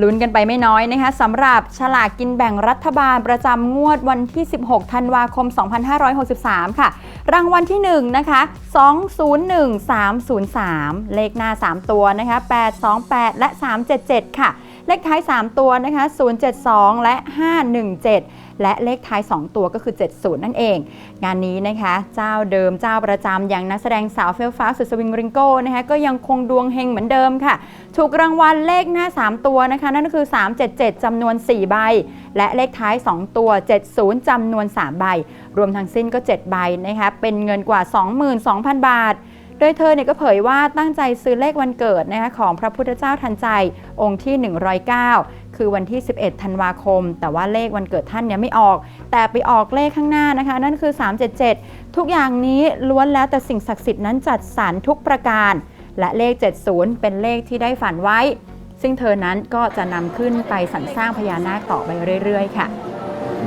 ลุ้นกันไปไม่น้อยนะคะสำหรับฉลากกินแบ่งรัฐบาลประจำงวดวันที่ 16 ธันวาคม 2563 ค่ะ รางวัลที่ 1 นะคะ 201303 เลขหน้า 3 ตัวนะคะ 828 และ 377 ค่ะ เลขท้าย 3 ตัวนะคะ 072 และ 517 และเลขท้าย 2 ตัวก็คือ 70 นั่นเอง งานนี้นะคะ เจ้าเดิมเจ้าประจำอย่างนักแสดงสาวเฟลฟ้าสุดสวิงริงโก้นะคะก็ยังคงดวงเฮงเหมือนเดิมค่ะ ถูกรางวัลเลขหน้า 3 ตัวนะคะ นั่นก็คือ 377จำนวน 4 ใบ และเลขท้าย 2 ตัว 70จำนวน 3 ใบ รวมทั้งสิ้นก็ 7 ใบนะคะเป็นเงินกว่า 22,000 บาทโดยเธอเนี่ยก็เผยว่าตั้งใจซื้อเลขวันเกิดนะคะของพระพุทธเจ้าทันใจองค์ที่ 109 คือวันที่ 11 ธันวาคม แต่ว่าเลขวันเกิดท่านเนี่ยไม่ออก แต่ไปออกเลขข้างหน้านะคะ นั่นคือ 377 ทุกอย่างนี้ล้วนแล้วแต่สิ่งศักดิ์สิทธิ์นั้นจัดสรรทุกประการ และเลข 70 เป็นเลขที่ได้ฝันไว้ ซึ่งเธอนั้นก็จะนำขึ้นไปสรรสร้างพญานาคต่อไปเรื่อย ๆ ค่ะ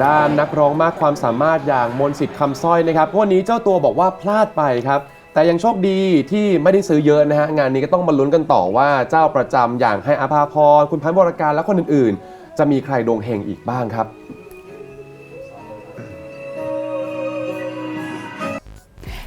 ด้านนักร้องมากความสามารถอย่างมนสิทธิ์คำสร้อยนะครับวันนี้เจ้าตัวบอกว่าพลาดไปครับ แต่ยังโชคดีที่ไม่ได้ซื้อเยอะนะฮะ งานนี้ก็ต้องมาลุ้นกันต่อว่าเจ้าประจำอย่างให้อภาพรคุณพันธ์วรการและคนอื่นๆ จะมีใครดวงเฮงอีกบ้างครับ